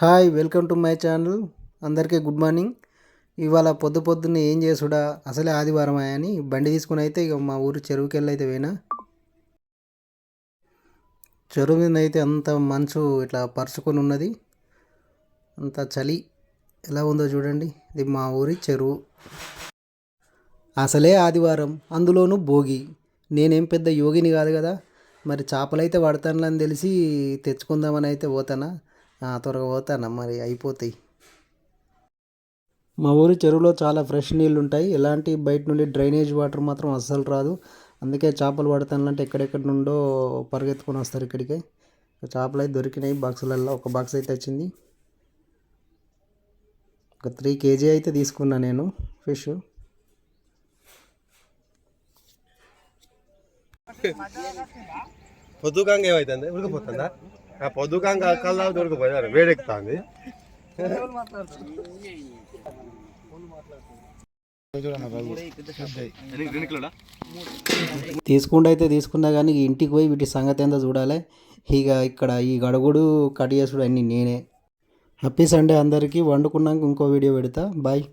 Hi welcome to my channel. అందరికీ good morning. ఇవాళ పొద్దు పొద్దున్నే ఏం చేసుడా? అసలే ఆదివారం అని బండి తీసుకుని అయితే ఇక మా ఊరు చెరువుకి వెళ్ళి అయితే పోయినా. చెరువు మీద అయితే అంత మంచు ఇట్లా పరుచుకొని ఉన్నది. అంత చలి ఎలా ఉందో చూడండి. ఇది మా ఊరి చెరువు. అసలే ఆదివారం అందులోనూ భోగి. నేనేం పెద్ద యోగిని కాదు కదా. మరి చేపలు అయితే పడతానులని తెలిసి తెచ్చుకుందామని అయితే పోతానా? త్వరగా పోతానా మరి? అయిపోతాయి. మా ఊరి చెరువులో చాలా ఫ్రెష్ నీళ్ళు ఉంటాయి ఎలాంటి బయట నుండి డ్రైనేజ్ వాటర్ మాత్రం అస్సలు రాదు. అందుకే చేపలు పడతానంటే ఎక్కడెక్కడి నుండో పరిగెత్తుకొని వస్తారు ఇక్కడికి. చేపలు అయితే దొరికినాయి. బాక్సులలో ఒక బాక్స్ అయితే వచ్చింది. ఒక త్రీ కేజీ అయితే తీసుకున్నా నేను ఫిష్. పొద్దుకాంగ ఏమైతుంది ఉడికిపోతుందా? పొద్దుగా పొద్దుకాంగ కల్లా దొరికిపోయారు వేడెక్కుతాంది. తీసుకుంటే అయితే తీసుకున్నా కానీ ఇంటికి పోయి వీటి సంగతి ఏందో చూడాలి. ఇక ఇక్కడ ఈ గడుగుడు కట్ చేసుడు అన్నీ నేనే. హ్యాపీ సండే అందరికీ. వండుకున్నాక ఇంకో వీడియో పెడతా. బాయ్